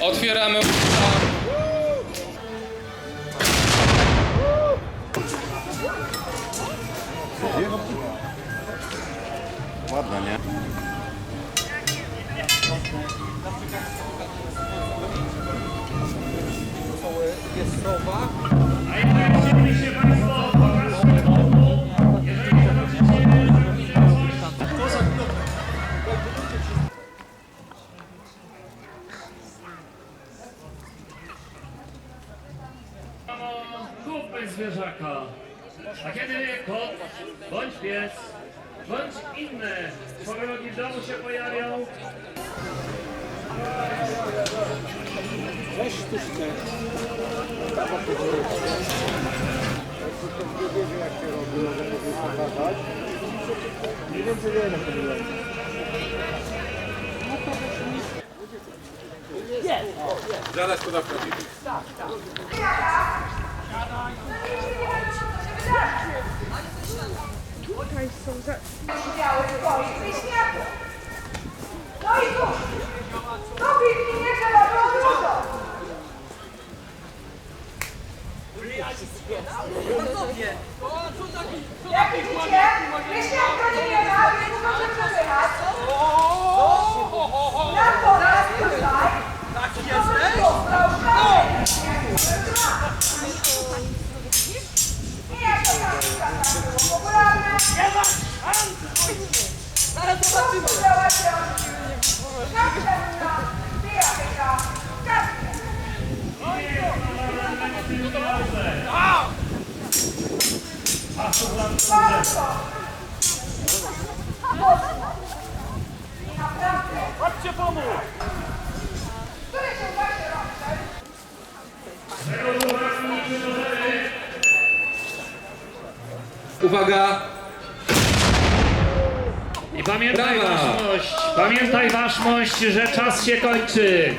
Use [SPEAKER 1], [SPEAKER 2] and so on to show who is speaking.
[SPEAKER 1] Otwieramy usta.
[SPEAKER 2] Ładna, nie?
[SPEAKER 3] A jednak chcielibyście Państwo pokazać kupmy zwierzaka. A kiedy kot, bądź pies, bądź inne człowieki w domu się pojawią,
[SPEAKER 2] Zaraz to naprawimy.
[SPEAKER 4] Biały twoich wyśmiaków. No i cóż, do piwni nie trzeba było dużo. Jak widzicie, wyśmiałka nie ma, więc może
[SPEAKER 1] Uwaga!
[SPEAKER 3] I pamiętaj
[SPEAKER 1] Brawa!
[SPEAKER 3] waszmość, pamiętaj waszmość, że czas się kończy.